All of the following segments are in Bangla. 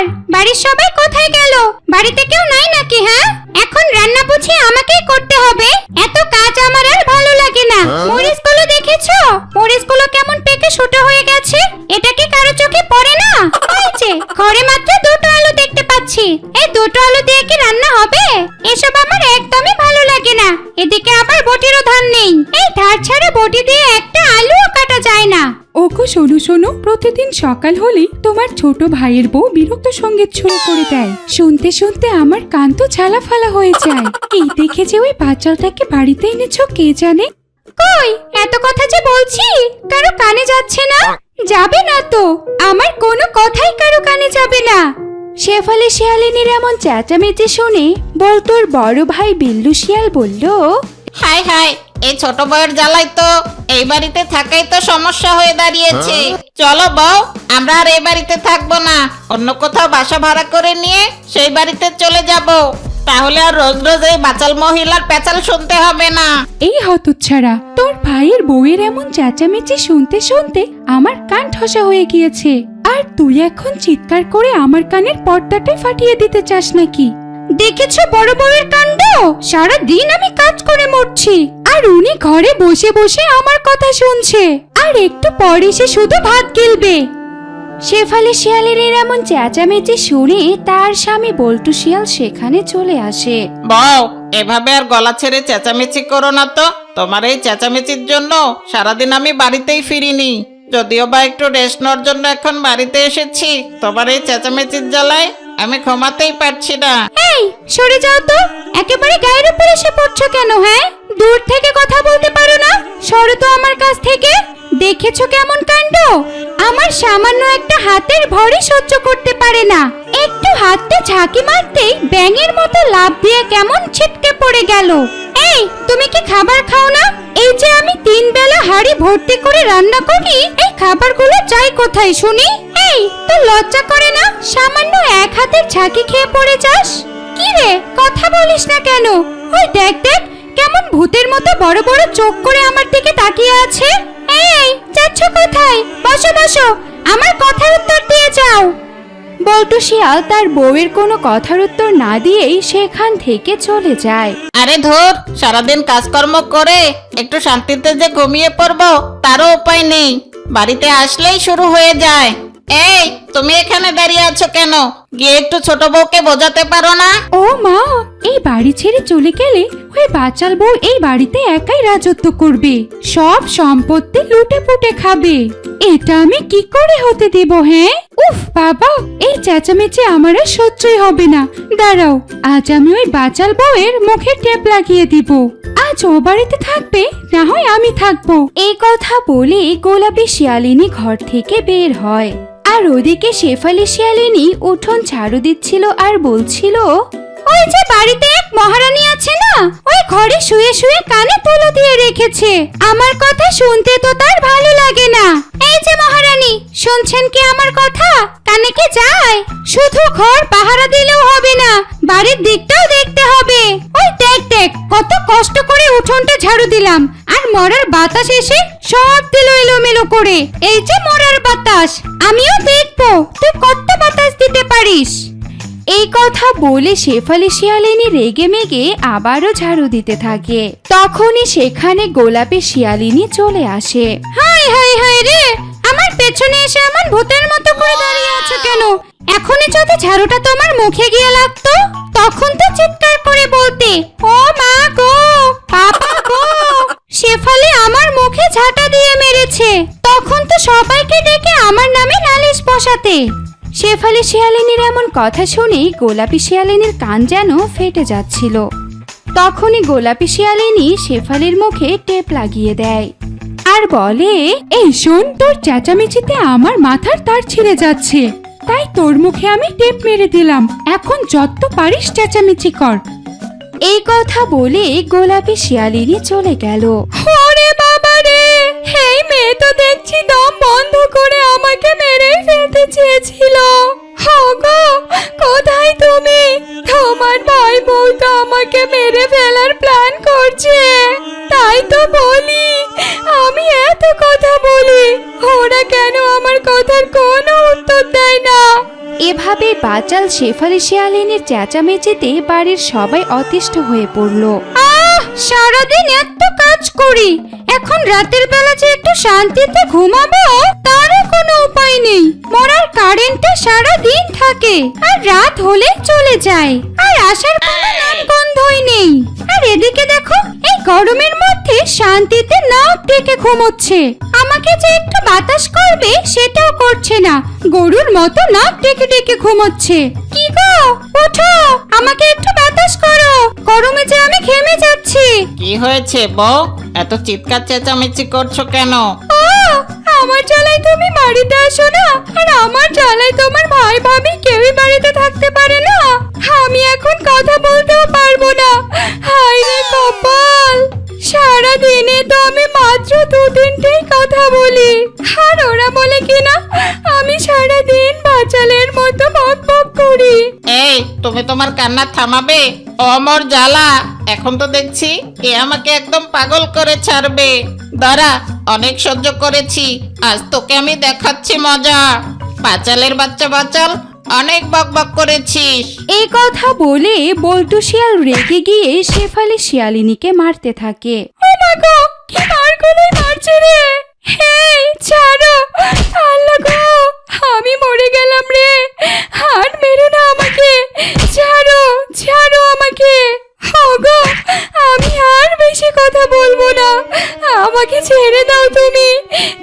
ব্যাপার বাড়ির সবাই কোথায় গেল? বাড়িতে কেউ নাই নাকি হ্যাঁ? এখন রান্না বুঝি আমাকেই করতে হবে। এত কাজ আমার আর ভালো লাগে না। মরিচগুলো দেখেছ? মরিচগুলো কেমন পেকে ছোট হয়ে গেছে? এটা কি কারও চোখে পড়ে না? যে ঘরে মাত্র দুটো আলু দেখতে পাচ্ছি। এই দুটো আলু দিয়ে কি রান্না হবে? এসব আমার একদমই ভালো লাগে না। এদিকে আবার বটিরও ধান নেই। এই ধার ছাড়া বটি দিয়ে একটা আলুও কাটা যায় না। ওগো শোনো শোনো প্রতিদিন সকাল হলেই তোমার ছোট ভাইয়ের বউ বিরক্ত সংগীত শুরু করে দেয়। শুনতে শুনতে আমার কান তো ছালা ফালা হয়ে যায়। এই দেখে যে ওই বাচ্চাটাকে বাড়িতে এনেছো কে জানে? কই? এত কথা যে বলছি? কারও কানে যাচ্ছে না? যাবে না তো। আমার কোনো কথাই কারও কানে যাবে না। শেফালি শিয়ালিনীর এমন চেঁচামেচি শুনে বলতোর বড় ভাই বিল্লু শিয়াল বলল হাই হাই এই ছোট বউয়ের জ্বালাই তো এই বাড়িতে থাকাই তো সমস্যা হয়ে দাঁড়িয়েছে। চলো বউ আমরা আর এই বাড়িতে থাকব না। অন্য কোথাও বাসা ভাড়া করে নিয়ে সেই বাড়িতে চলে যাব। তাহলে আর রোজ রোজ এই বাচাল মহিলার পেঁচাল শুনতে হবে না। এই হতচ্ছাড়া তোর ভাইয়ের বউয়ের এমন চেঁচামেচি শুনতে শুনতে আমার কান ঠসা হয়ে গিয়েছে। আর তুই এখন চিৎকার করে আমার কানের পর্দাটাই ফাটিয়ে দিতে চাস নাকি? দেখেছ বড় বউয়ের কাণ্ড? সারা দিন আমি কাজ করে মরছি। আর উনি ঘরে বসে বসে আমার কথা শুনছে। আর একটু পরে সে শুধু ভাত গিলবে। শেফালি শিয়ালের এর এমন চেঁচামেচি শুনে তার স্বামী বল্টু শিয়াল সেখানে চলে আসে। বউ এভাবে আর গলা ছেড়ে চেঁচামেচি করো না তো। তোমার এই চেঁচামেচির জন্য সারাদিন আমি বাড়িতেই ফিরিনি। যদিও বা একটু রেস্ট নেওয়ার জন্য এখন বাড়িতে এসেছি তোমার এই চেঁচামেচির জ্বালায় আমি ঘুমাতেই পারছি না। এই সরে যাও তো। একেবারে গায়ের উপর এসে পড়ছো কেন হ্যাঁ? দূর থেকে কথা বলতে পারো না? সরো তো আমার কাছ থেকে। দেখেছ কেমন কাণ্ড? আমার সামান্য একটা হাতের ভরই সহ্য করতে পারে না। একটু হাতটা ঝাঁকি মারতেই ব্যাঙের মতো লাভ দিয়ে কেমন ছিটকে পড়ে গেল। এই, তুমি কি খাবার খাও না? এই যে আমি তিন বেলা হাড়ি ভর্তি করে রান্না করি, এই খাবারগুলো চাই কোথায় শুনি? এই, তো লজ্জা করে না? সামান্য এক হাতের ঝাঁকি খেয়ে পড়ে যাস? কি রে, কথা বলিস না কেন? ওই দেখ দেখ কেমন ভূতের মতো বড় বড় চোখ করে আমার দিকে তাকিয়ে আছে? এই, যাচ্ছ কোথায়? বসো বসো। আমার কথার উত্তর দিয়ে যাও। বল্টু শিয়াল তার বউয়ের কোনো কথার উত্তর না দিয়েই সেখান থেকে চলে যায়। আরে ধর, সারাদিন কাজকর্ম করে একটু শান্তিতে যে ঘুমিয়ে পড়ব, তারও উপায় নেই। বাড়িতে আসলেই শুরু হয়ে যায়। এই তুমি এখানে দাঁড়িয়ে আছো কেন? গিয়ে একটু ছোট বউকে বোঝাতে পারো না? ও মা, এই বাড়ি ছেড়ে চলে গেলে ওই বাচাল বউ এই বাড়িতে একাই রাজত্ব করবে, সব সম্পত্তি লুটে পুটে খাবে। এটা আমি কি করে হতে দেব হ্যাঁ? উফ, বাবা, এই চেঁচামেচি আমার আর সহ্যই হবে না। দাঁড়াও, আজ আমি ওই বাচাল বউয়ের মুখে টেপ লাগিয়ে দিব। আজ ও বাড়িতে থাকবে, না হয় আমি থাকব। এই কথা বলে গোলাপি শিয়ালিনী ঘর থেকে বের হয়। আর ওদিকে শেফালি শিয়ালিনী উঠোন ঝাড়ু দিচ্ছিল আর বলছিল, ওই যে বাড়িতে এক মহারানী আছে না, ওই ঘরে শুয়ে শুয়ে কানে তুলো দিয়ে রেখেছে। আমার কথা শুনতে তো তার ভালো লাগে না। এই যে মহারানী, শুনছেন কি আমার কথা? কানে কি যায়? শুধু ঘর পাহারা দিলেও হবে না। বাড়ির দিকটাও দেখতে হবে। ওই দেখ দেখ, কত কষ্ট করে উঠোনটা ঝাড়ু দিলাম। আর মরার বাতাস এসে সব দিল এলোমেলো করে। এই যে মরার বাতাস, আমিও দেখব, তুই কত বাতাস দিতে পারিস। এই কথা বলে শেফালি শিয়ালিনী রেগে মেগে আবারও ঝাড়ু দিতে থাকে। তখনই সেখানে গোলাপি শিয়ালিনী চলে আসে। হাই হাই হাই রে! আমার পেছনে এসে এমন ভূতের মতো করে দাঁড়িয়ে আছো কেন? এখনই যদি ঝাড়ুটা তোমার মুখে গিয়ে লাগতো? তখন তো চিৎকার করে বলতে, ও মা গো, বাবা গো। শেফালি আমার মুখে ঝাঁটা দিয়ে মেরেছে। তখন তো সবাইকে ডেকে আমার নামে নালিশ বসাতে। শেফালি শিয়ালিনীর এমন কথা শুনেই গোলাপি শিয়ালিনীর কান যেন ফেটে যাচ্ছিল। তখনই গোলাপি শিয়ালিনী শেফালির মুখে টেপ লাগিয়ে দেয়। আর বলে, এই শোন, তোর চেঁচামেচিতে আমার মাথার তার ছিঁড়ে যাচ্ছে। তাই তোর মুখে আমি টেপ মেরে দিলাম। এখন যত পারিস চেঁচামেচি কর। এই কথা বলে গোলাপি শিয়ালিনী চলে গেল। ওরে বাবা রে! হেই মেয়ে তো দেখছি দম বন্ধ করে আমাকে মেরে ফেলতে চেয়েছিল। বাচাল শেফালি শিয়ালিনীর চেঁচামেচিতে বাড়ির সবাই অতিষ্ঠ হয়ে পড়ল। আহ, সারাদিন এত কাজ করি। এখন রাতের বেলা যে একটু শান্তিতে ঘুমাবো, তারও কোনো উপায় নেই। মরার কারেন্টটা সারা দিন থাকে, আর রাত হলে চলে যায়। আর আসার কোনো নামগন্ধই নেই। আর এদিকে দেখো, এই গরমের মধ্যে শান্তিতে নাক ডেকে ঘুমোচ্ছে। আমাকে যে একটু বাতাস করবে সেটাও করছে না। গরুর মতো নাক ডেকে ডেকে ঘুমোচ্ছে। কি গো? ওঠো আমাকে একটু বাতাস করো। গরমে যে আমি ঘেমে যাচ্ছি। কি হয়েছে বউ? এত চিৎকার চেঁচামেচি করছ কেন? ও আমার জ্বালায় তুমি বাড়িতে আসো না আর আমার জ্বালায় তোমার ভাই ভাবি কেউই বাড়িতে থাকতে পারে না। আমি এখন কথা বলতেও পারব না। হায় রে কপাল! সারা দিনে তো আমি মাত্র দু তিনটেই কথা বলি। আর ওরা বলে কিনা, আমি সারা দিন বাচালের মতো বক বক করি। এই, তুমি তোমার কান্না থামাবে? ও আমার জ্বালা। এখন তো দেখছি এ আমাকে একদম পাগল করে ছাড়বে। দাঁড়া, অনেক সহ্য করেছি। আজ তোকে আমি দেখাচ্ছি মজা। বাচালের বাচ্চা বাচাল অনেক বক বক করেছিস। এই কথা বলে বল্টু শিয়াল রেগে গিয়ে শেফালি শিয়ালিনীকে মারতে থাকে। ও মা গো, কি মারগুলোই মারছে রে? হেই, ছাড়ো। আল্লাহ গো, আমি মরে গেলাম রে। আর মেরো না আমাকে। ছাড়ো ছাড়ো আমাকে। ওগো আমি আর বেশি কথা বলব না। আমাকে ছেড়ে দাও তুমি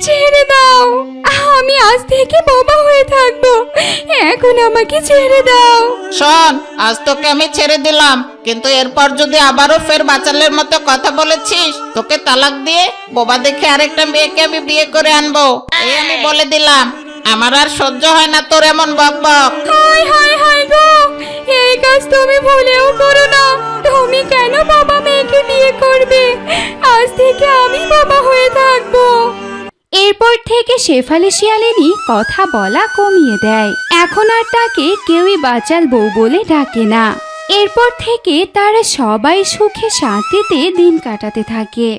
ছেড়ে দাও। আমি আজ থেকে বোমা হয়ে থাকব। এখন আমাকে ছেড়ে দাও। শোন আজ তোকে আমি ছেড়ে দিলাম কিন্তু এরপর যদি আবারও ফের বাচালের মতো কথা বলেছিস তোকে তালাক দিয়ে বোবা দেখে আরেকটা মেয়েকে আমি বিয়ে করে আনব। এই আমি বলে দিলাম আমার আর সহ্য হয় না তোর এমন বক বক। হায় হায় হায় গো এই কাজ তুমি ভুলেও করো না। তুমি কেন বাবা মেয়েকে বিয়ে করবে? আজ থেকে আমি বাবা হয়ে থাকব। এরপর থেকে শেফালি শিয়ালিনী কথা বলা কমিয়ে দেয়। এখন আর তাকে কেউই বাচাল বউ বলে ডাকে না। এরপর থেকে তারা সবাই সুখে শান্তিতে দিন কাটাতে থাকে।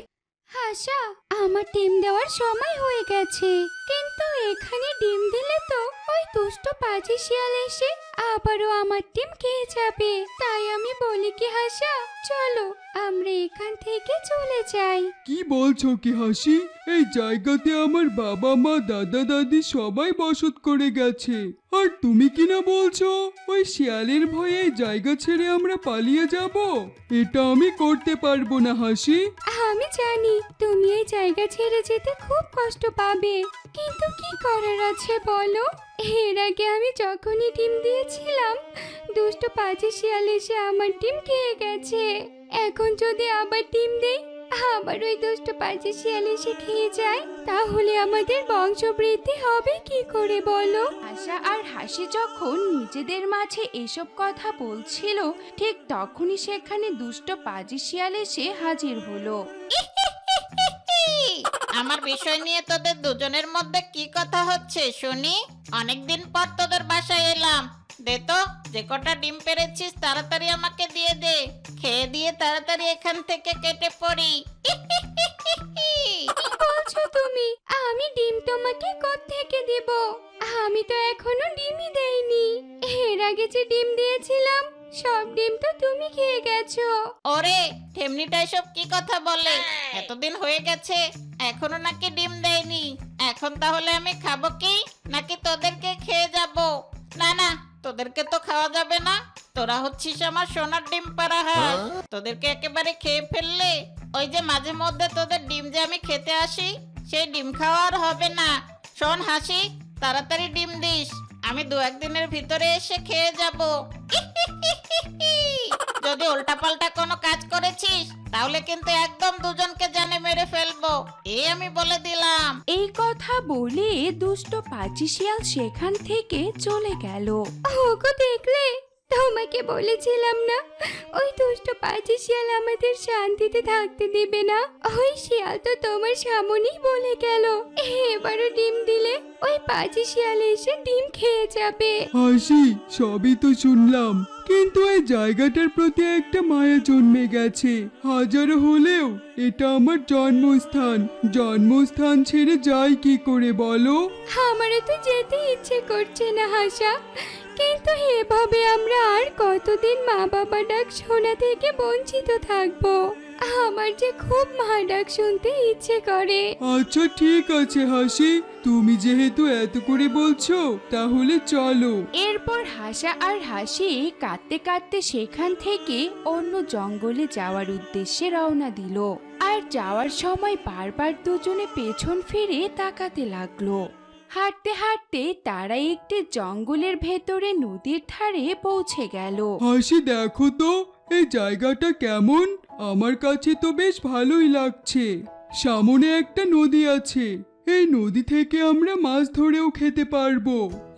আশা আমার ডিম দেওয়ার সময় হয়ে গেছে। কিন্তু এখানে ডিম দিলে তো ওই দুষ্ট পাজি শিয়াল এসে আবারও আমার ডিম খেয়ে যাবে। তাই আমি বলি কি হাসা চলো আমরা এখান থেকে চলে যাই। কি বলছো কি হাসি? এই জায়গাতে আমার বাবা মা দাদা দাদি সবাই বসত করে গেছে। আর তুমি কি না বলছো? ওই শিয়ালের ভয়ে এই জায়গা ছেড়ে আমরা পালিয়ে যাব? এটা আমি করতে পারব না হাসি। আমি জানি তুমি এই জায়গা ছেড়ে যেতে খুব কষ্ট পাবে। কিন্তু কি করার আছে বলো? এর আগে আমি যখনই ডিম দিয়েছিলাম দুষ্ট পাজি শিয়াল এসে আমার ডিম খেয়ে গেছে। এখন যদি আবার ডিম দেই আবার ওই দুষ্ট পাজি শিয়াল এসে খেয়ে যায় তাহলে আমাদের বংশবৃদ্ধি হবে কি করে বলো? আশা আর হাসি যখন নিজেদের মাঝে এসব কথা বলছিল ঠিক তখনই সেখানে দুষ্ট পাজি শিয়াল এসে হাজির হলো। আমার বিষয় নিয়ে তোদের দুজনের মধ্যে কি কথা হচ্ছে, শুনি? অনেকদিন পর তোদের বাসায় এলাম। দে তো, যে কটা ডিম পেরেছিস তাড়াতাড়ি আমাকে দিয়ে দে। খেয়ে দিয়ে তাড়াতাড়ি এখান থেকে কেটে পড়ি। কি বলছো তুমি? আমি ডিম তোমাকে থেকে দেব? আমি তো এখনও ডিমই দেইনি। এর আগে যে ডিম দিয়েছিলাম সব ডিম তো তুমি খেয়ে গেছো। ওরে ঠেমনিটা এসব কি কথা বলে? এতদিন হয়ে গেছে এখনও নাকি ডিম দেয়নি। এখন তাহলে আমি খাব কি? নাকি তোদেরকে খেয়ে যাব? না না তোদেরকে তো খাওয়া যাবে না। তোরা হচ্ছিস আমার সোনার ডিম পাড়া হাঁস। তোদেরকে একেবারে খেয়ে ফেললে? ওই যে মাঝে মধ্যে তোদের ডিম যে আমি খেতে আসি সেই ডিম খাওয়া আর হবে না। শোন হাসি তাড়াতাড়ি ডিম দিস। আমি দু একদিনের ভিতরে এসে খেয়ে যাব। যদি উল্টাপাল্টা কোনো কাজ করেছিস তাহলে কিন্তু একদম দুজনকে জানে মেরে ফেলব। এই আমি বলে দিলাম। এই কথা বলে দুষ্ট পাচিশিয়াল সেখান থেকে চলে গেল। ওগো দেখলে? তোমাকে বলেছিলাম না ওই দুষ্ট পাজি শিয়াল আমাদের শান্তিতে থাকতে দেবে না। ওই শিয়াল তো তোমার সামনেই বলে গেল। এবারও ডিম দিলে ওই পাজি শিয়াল এসে ডিম খেয়ে যাবে। হাসি সবই তো শুনলাম। কিন্তু এই জায়গাটার প্রতি একটা মায়া জন্মে গেছে। হাজার হলেও এটা আমার জন্মস্থান। জন্মস্থান ছেড়ে যাই কি করে বলো? আমারও তো যেতে ইচ্ছে করছে না হাসা। কিন্তু এভাবে আমরা আর কতদিন মা বাবা ডাক শোনা থেকে বঞ্চিত থাকব? আমার যে খুব মা ডাক শুনতে ইচ্ছে করে। আচ্ছা ঠিক আছে হাসি। তুমি যেহেতু এত করে বলছো তাহলে চলো। এরপর হাসা আর হাসি কাঁদতে কাঁদতে সেখান থেকে অন্য জঙ্গলে যাওয়ার উদ্দেশ্যে রওনা দিল। আর যাওয়ার সময় বারবার দুজনে পেছন ফিরে তাকাতে লাগল। হাঁটতে হাঁটতে তারা একটি জঙ্গলের ভেতরে নদীর ধারে পৌঁছে গেল। হাসি দেখো তো এই জায়গাটা কেমন? আমার কাছে তো বেশ ভালোই লাগছে। সামনে একটা নদী আছে। এই নদী থেকে আমরা মাছ ধরেও খেতে পারব।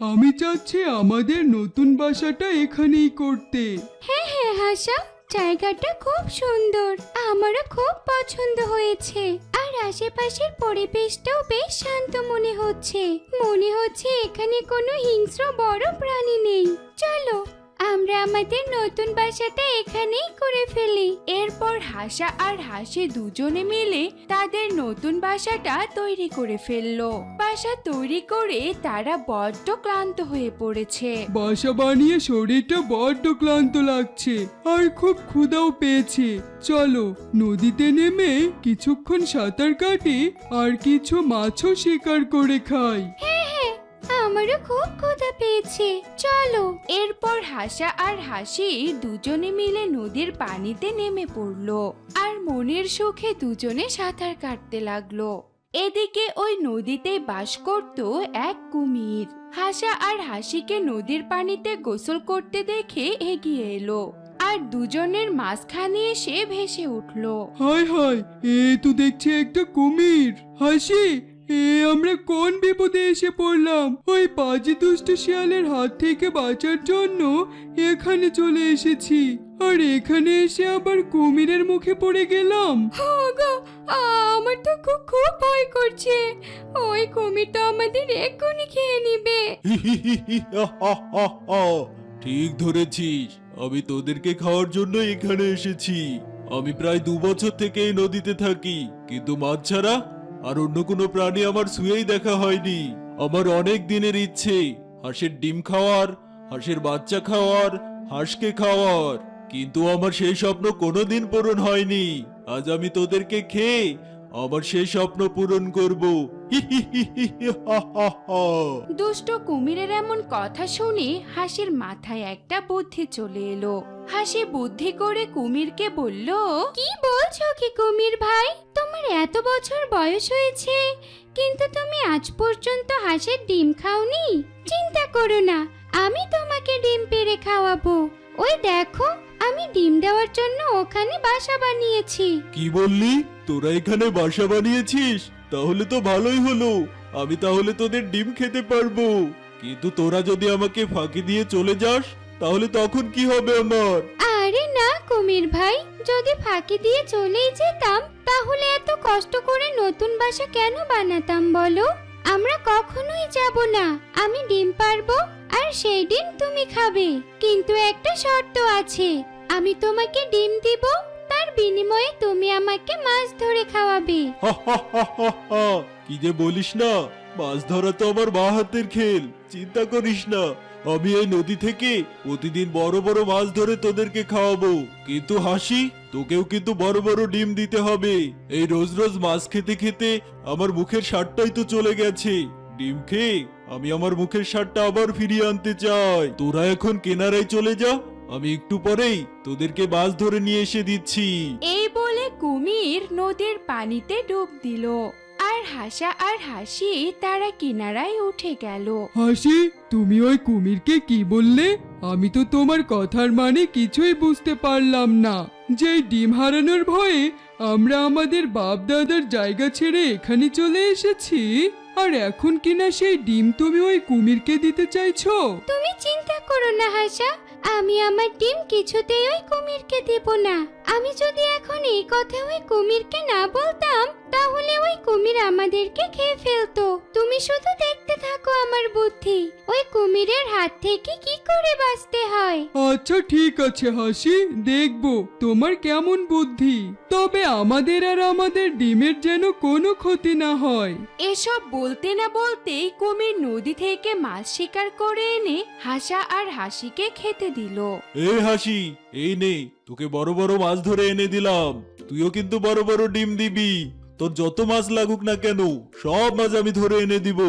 আমি চাচ্ছি আমাদের নতুন বাসাটা এখানেই করতে। হ্যাঁ হ্যাঁ হাসা। জায়গাটা খুব সুন্দর। আমারও খুব পছন্দ হয়েছে। আর আশেপাশের পরিবেশটাও বেশ শান্ত মনে হচ্ছে। মনে হচ্ছে এখানে কোনো হিংস্র বড় প্রাণী নেই। চলো আমরা আমাদের নতুন বাসাটা এখানেই করে ফেলি। এরপর হাসা আর হাসি দুজনে মিলে তাদের নতুন বাসাটা তৈরি করে ফেলল। বাসা তৈরি করে তারা বড্ড ক্লান্ত হয়ে পড়েছে। বাসা বানিয়ে শরীরটা বড্ড ক্লান্ত লাগছে। আর খুব ক্ষুধাও পেয়েছে। চলো নদীতে নেমে কিছুক্ষণ সাঁতার কাটি আর কিছু মাছও শিকার করে খাই। হ্যাঁ হ্যাঁ আমারও খুব ক্ষুধা পেয়েছে। চলো। এরপর হাসা আর হাসি দুজনে মিলে নদীর পানিতে নেমে পড়ল আর মনের সুখে দুজনে সাঁতার কাটতে লাগল। এদিকে ওই নদীতে বাস করত এক কুমির। হাসা আর হাসিকে নদীর পানিতে গোসল করতে দেখে এগিয়ে এলো আর দুজনের মাঝখানে এসে ভেসে উঠল। হায় হায়, এ তো দেখছি একটা কুমির। হাসি এ আমরা কোন বিপদে এসে পড়লাম? ওই পাজি দুষ্ট শিয়ালের হাত থেকে বাঁচার জন্য এখানে চলে এসেছি। আর এখানে এসে আবার কুমিরের মুখে পড়ে গেলাম। ওগো আমার তো খুব খুব ভয় করছে। ওই কুমির তো আমাদের এক্ষুনি খেয়ে নিবে। ঠিক ধরেছিস। আমি তোদেরকে খাওয়ার জন্য এখানে এসেছি। আমি প্রায় দু বছর থেকে এই নদীতে থাকি কিন্তু মাছ ছাড়া আর অন্য কোনো প্রাণী আমার শুয়েই দেখা হয়নি। আমার অনেক দিনের ইচ্ছে হাঁসের ডিম খাওয়ার হাঁসের বাচ্চা খাওয়ার হাঁসকে খাওয়ার। কিন্তু আমার সেই স্বপ্ন কোনোদিন পূরণ হয়নি। আজ আমি তোদেরকে খেয়ে আমার সেই স্বপ্ন পূরণ করব। দুষ্ট কুমিরের এমন কথা শুনে হাসির মাথায় একটা বুদ্ধি চলে এলো। হাসি বুদ্ধি করে কুমিরকে বলল কি বলছো কি কুমির ভাই? তোমার এত বছর বয়স হয়েছে কিন্তু তুমি আজ পর্যন্ত হাঁসের ডিম খাওনি? চিন্তা করো না আমি তোমাকে ডিম পেড়ে খাওয়াবো। ওই দেখো আমি ডিম দেওয়ার জন্য ওখানে বাসা বানিয়েছি। কি বললি? তোরা এখানে বাসা বানিয়েছিস? তাহলে তো ভালোই হলো। আমি তাহলে তোদের ডিম খেতে পারব। কিন্তু তোরা যদি আমাকে ফাঁকি দিয়ে চলে যাস তাহলে তখন কি হবে আমার? আরে না কুমির ভাই যদি ফাঁকি দিয়ে চলেই যেতাম, তাহলে এত কষ্ট করে নতুন বাসা কেন বানাতাম বলো? আমরা কখনোই যাব না। আমি ডিম পারব, আর সেই ডিম তুমি খাবে। কিন্তু একটা শর্ত আছে। আমি তোমাকে ডিম দিব, তার বিনিময়ে তুমি আমাকে মাছ ধরে খাওয়াবে। কি যে বলিস না, মাছ ধরা তো আমার মা হাতের খেল। চিন্তা করিস না। আমি এই নদী থেকে প্রতিদিন বড় বড় মাছ ধরে তোদেরকে খাওয়াবো। কিন্তু হাসি, তোকেও কিন্তু বড় বড় ডিম দিতে হবে। এই রোজ রোজ মাছ খেতে খেতে আমার মুখের স্বাদটাই তো চলে গেছে। ডিম খেয়ে আমি আমার মুখের স্বাদটা আবার ফিরিয়ে আনতে চাই। তোরা এখন কেনারায় চলে যা, আমি একটু পরেই তোদেরকে মাছ ধরে নিয়ে এসে দিচ্ছি। এই বলে কুমির নদীর পানিতে ডুব দিল। আর হাসা আর হাসি তারা কিনারায় উঠে গেল। হাসি তুমি ওই কুমিরকে কি বললে? আমি তো তোমার কথার মানে কিছুই বুঝতে পারলাম না। যে ডিম হারানোর ভয়ে আমরা আমাদের বাপ দাদার জায়গা ছেড়ে এখানে চলে এসেছি। আর এখন কিনা সেই ডিম তুমি ওই কুমিরকে দিতে চাইছো? তুমি চিন্তা করো না হাসা। আমি আমার ডিম কিছুতেই ওই কুমিরকে দেব না। আমি যদি এখন এই কথা ওই কুমিরকে না বলতাম তাহলে ওই কুমির আমাদেরকে খেয়ে ফেলতো। তুমি শুধু দেখতে থাকো আমার বুদ্ধি। ওই কুমিরের হাত থেকে কি করে বাঁচতে হয়? আচ্ছা ঠিক আছে হাসি দেখব। তোমার কেমন বুদ্ধি? তবে আমাদের আর আমাদের ডিমের যেন কোনো ক্ষতি না হয়। এসব বলতে না বলতেই কুমির নদী থেকে মাছ শিকার করে এনে হাসা আর হাসিকে খেতে দিল। এই হাসি এই নে। তোকে বড় বড় মাছ ধরে এনে দিলাম। তুইও কিন্তু বড় বড় ডিম দিবি। তোর যত মাছ লাগুক না কেন, সব মাছ আমি ধরে এনে দিব।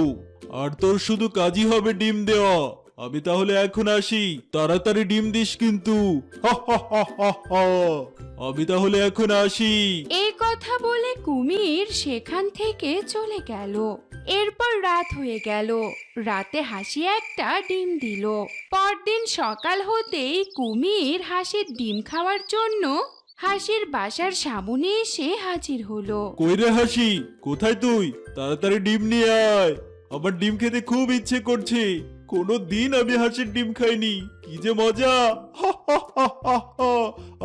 আর তোর শুধু কাজই হবে ডিম দেওয়া। আমি তাহলে এখন আসি। তাড়াতাড়ি ডিম দিস কিন্তু। আমি তাহলে এখন আসি। এই কথা বলে কুমির সেখান থেকে চলে গেল। এরপর রাত হয়ে গেল। রাতে হাসি একটা ডিম দিল। পরদিন সকাল হতেই কুমির হাসির ডিম খাওয়ার জন্য হাসির বাসার সামনে এসে হাজির হলো। কই রে হাসি? কোথায় তুই? তাড়াতাড়ি ডিম নিয়ে আয়। আমার ডিম খেতে খুব ইচ্ছে করছে। কোনো দিন আমি হাসির ডিম খাইনি। কি যে মজা! হা।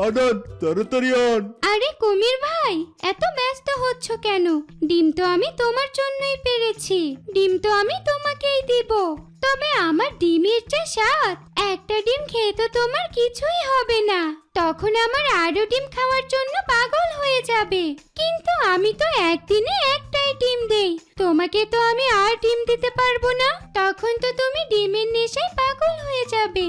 আনন্দ, তাড়াতাড়ি আন। আরে কুমির ভাই, এত ব্যস্ত হচ্ছ কেন? ডিম তো আমি তোমার জন্যই পেরেছি। ডিম তো আমি তোমাকেই দিব। তবে আমার ডিমের যা স্বাদ, একটা ডিম খেয়ে তো তোমার কিছুই হবে না। তখন আমার আরও ডিম খাওয়ার জন্য পাগল হয়ে যাবে। কিন্তু আমি তো একদিনে একটাই ডিম দেই। তোমাকে তো আমি আর ডিম দিতে পারব না। তখন তো তুমি ডিমের নেশায় পাগল হয়ে যাবে।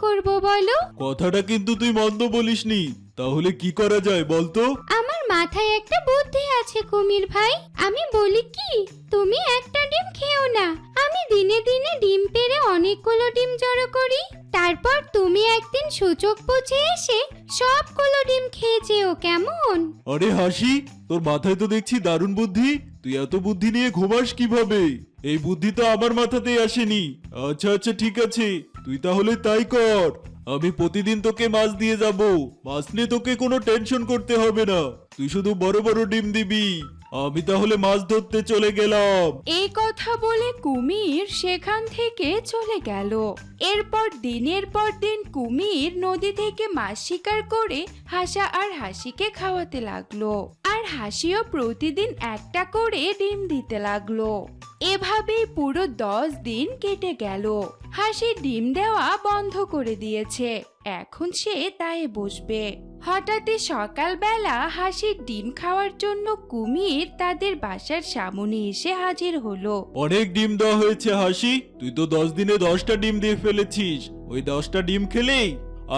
করব বলো? কথাটা কিন্তু তুই মন্দ বলিসনি। তাহলে কি করা যায় বলতো? আমার মাথায় একটা বুদ্ধি আছে কুমির ভাই। আমি বলি কি তুমি একটা ডিম খেও না। আমি দিনে দিনে ডিম পেরে অনেকগুলো ডিম জড়ো করি। তারপর তুমি একদিন সূচক বুঝে এসে সবগুলো ডিম খেয়ে যেও কেমন? আরে হাসি তোর মাথায় তো দেখছি দারুণ বুদ্ধি। তুই এত বুদ্ধি নিয়ে ঘুমাস কীভাবে? এই বুদ্ধি তো আমার মাথাতেই আসেনি। আচ্ছা আচ্ছা ঠিক আছে। তুই তাহলে তাই কর। আমি প্রতিদিন তোকে মাছ দিয়ে যাব। মাছ নিয়ে তোকে কোনো টেনশন করতে হবে না। তুই শুধু বড় বড় ডিম দিবি। আমি তাহলে মাছ ধরতে চলে গেলাম। এই কথা বলে কুমির সেখান থেকে চলে গেল। এরপর দিনের পর দিন কুমির নদী থেকে মাছ শিকার করে হাসা আর হাসিকে খাওয়াতে লাগল। আর হাসিও প্রতিদিন একটা করে ডিম দিতে লাগল। এভাবেই পুরো দশ দিন কেটে গেল। হাসি ডিম দেওয়া বন্ধ করে দিয়েছে। এখন সে তাই বসবে। হঠাৎই সকালবেলা হাসির ডিম খাওয়ার জন্য কুমির তাদের বাসার সামনে এসে হাজির হলো। অনেক ডিম দেওয়া হয়েছে হাসি। তুই তো দশ দিনে দশটা ডিম দিয়ে ফেলেছিস। ওই দশটা ডিম খেলেই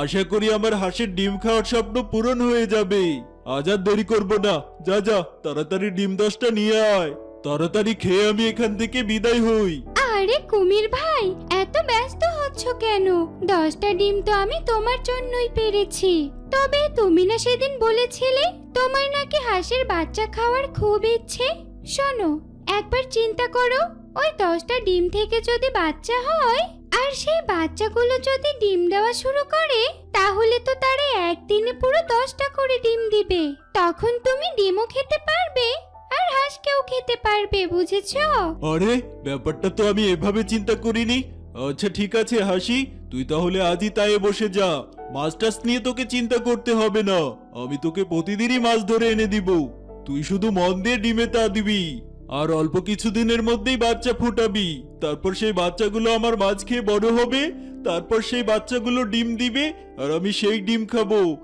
আশা করি আমার হাসির ডিম খাওয়ার স্বপ্ন পূরণ হয়ে যাবে। আজ আর দেরি করব না। যা যা তাড়াতাড়ি ডিম দশটা নিয়ে আয়। তাড়াতাড়ি খেয়ে আমি এখান থেকে বিদায় হই। আরে কুমির ভাই এত ব্যস্ত হচ্ছ কেন? দশটা ডিম তো আমি তোমার জন্যই পেরেছি। তবে তুমি না সেদিন বলেছিলে তোমার নাকি হাঁসের বাচ্চা খাওয়ার খুব ইচ্ছে? শোনো, একবার চিন্তা করো, ওই দশটা ডিম থেকে যদি বাচ্চা হয়, আর সেই বাচ্চাগুলো যদি ডিম দেওয়া শুরু করে, তাহলে তো তারা একদিনে পুরো দশটা করে ডিম দিবে। তখন তুমি ডিমও খেতে পারবে, আর হাঁসকেও খেতে পারবে, বুঝেছ? আরে, ব্যাপারটা তো আমি এভাবে চিন্তা করিনি। আচ্ছা ঠিক আছে হাসি। তুই তাহলে আজই তাই বসে যা। মাছ টাছ নিয়ে তোকে চিন্তা করতে হবে না। আমি তোকে প্রতিদিনই মাছ ধরে এনে দিব। তুই শুধু মন দিয়ে ডিমে তা দিবি। আর অল্প কিছুদিনের মধ্যেই বাচ্চা ফুটাবি। তারপর সেই বাচ্চাগুলো আমার মাছ খেয়ে বড় হবে। তারপর সেই বাচ্চাগুলো ডিম দিবে আর আমি সেই ডিম খাব।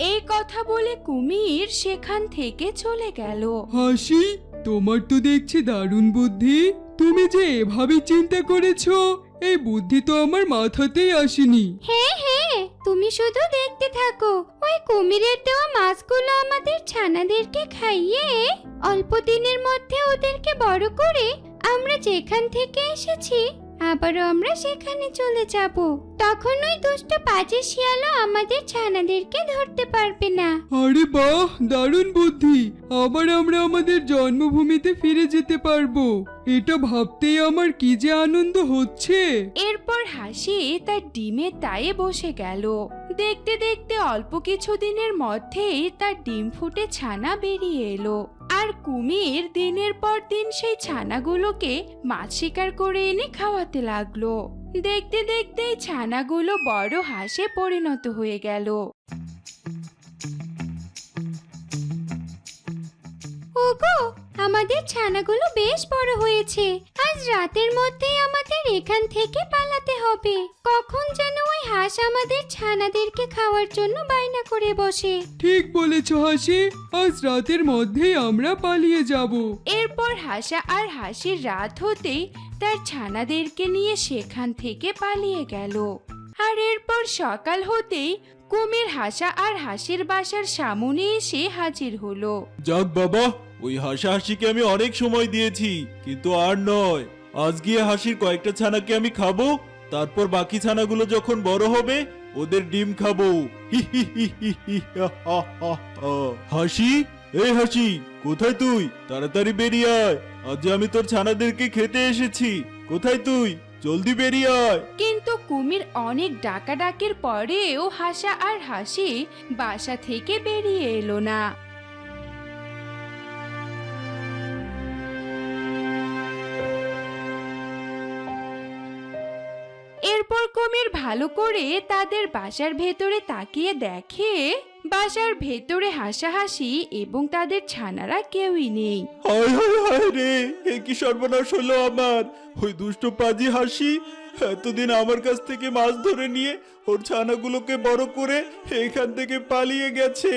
এই কথা বলে কুমির সেখান থেকে চলে গেল। হাসি তোমার তো দেখছি দারুণ বুদ্ধি। তুমি যে এভাবে চিন্তা করেছ, এই বুদ্ধি তো আমার মাথাতেই আসেনি। হ্যাঁ হ্যাঁ তুমি শুধু দেখতে থাকো, ওই কুমিরের দেওয়া মাছগুলো আমাদের ছানাদেরকে খাইয়ে অল্প দিনের মধ্যে ওদেরকে বড় করে আমরা যেখান থেকে এসেছি আবারও আমরা সেখানে চলে যাব। তখন ওই দুষ্ট পাজে শিয়ালও আমাদের ছানাদেরকে ধরতে পারবে না। আরে বাহ দারুণ বুদ্ধি। আবার আমরা আমাদের জন্মভূমিতে ফিরে যেতে পারব। এটা ভাবতেই আমার কি যে আনন্দ হচ্ছে। এরপর হাসি তার ডিমে তায়ে বসে গেল। দেখতে দেখতে অল্প কিছুদিনের মধ্যেই তার ডিম ফুটে ছানা বেরিয়ে এলো। আর কুমির দিনের পর দিন সেই ছানাগুলোকে মাছ শিকার করে এনে খাওয়াতে লাগল। দেখতে দেখতে ছানাগুলো বড় হাসে পরিণত হয়ে গেল। ওগো আমাদের ছানাগুলো বেশ বড় হয়েছে। আজ রাতের মধ্যেই আমাদের এখান থেকে পালাতে হবে। কখন যেন ওই হাঁস আমাদের ছানাদেরকে খাওয়ার জন্য বায়না করে বসে। ঠিক বলেছ হাসি। আজ রাতের মধ্যেই আমরা পালিয়ে যাব। এরপর হাসা আর হাসির রাত হতেই তার ছানাদেরকে নিয়ে সেখান থেকে পালিয়ে গেল। আর এরপর সকাল হতেই কুমির হাসা আর হাসির বাসার সামনে এসে হাজির হলো। যাক বাবা ওই হাসা হাসিকে আমি অনেক সময় দিয়েছি, কিন্তু আর নয়। আজ গিয়ে হাসির কয়েকটা ছানাকে আমি খাব, তারপর বাকি ছানাগুলো যখন বড় হবে, ওদের ডিম খাব। হাসি? এই হাসি, কোথায় তুই? তাড়াতাড়ি বেরিয়ে আয়। আজ আমি তোর ছানাদেরকে খেতে এসেছি, কোথায় তুই? জলদি বেরিয়ে আয়। কিন্তু কুমির অনেক ডাকাডাকির পরেও হাসা আর হাসি বাসা থেকে বেরিয়ে এলো না। কুমির ভালো করে তাদের বাসার ভেতরে তাকিয়ে দেখে, বাসার ভেতরে হাসাহাসি এবং তাদের ছানারা কেউই নেই। হায় হায় হায় রে, এ কি সর্বনাশ হলো আমার? ওই দুষ্ট পাজি হাসি, এতদিন আমার কাছ থেকে মাছ ধরে নিয়ে ওর ছানাগুলোকে বড় করে এখান থেকে পালিয়ে গেছে।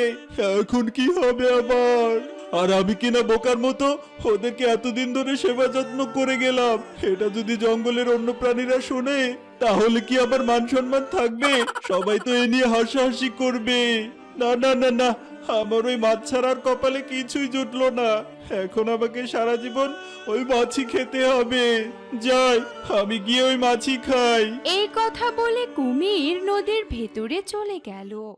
এখন কি হবে আবার আর আমি কিনা বোকার মতো ওদেরকে এতদিন ধরে সেবা যত্ন করে গেলাম। এটা যদি জঙ্গলের অন্য প্রাণীরা শোনে, তাহলে কি আবার মান সম্মান থাকবে? সবাই তো এ নিয়ে হাসাহাসি করবে। না না না না, আমার ওই মাছ ছাড়ার কপালে কিছুই জুটলো না। এখন আমাকে সারা জীবন ওই মাছই খেতে হবে। যাই, আমি গিয়ে ওই মাছই খাই। এই কথা বলে কুমির নদীর ভেতরে চলে গেল।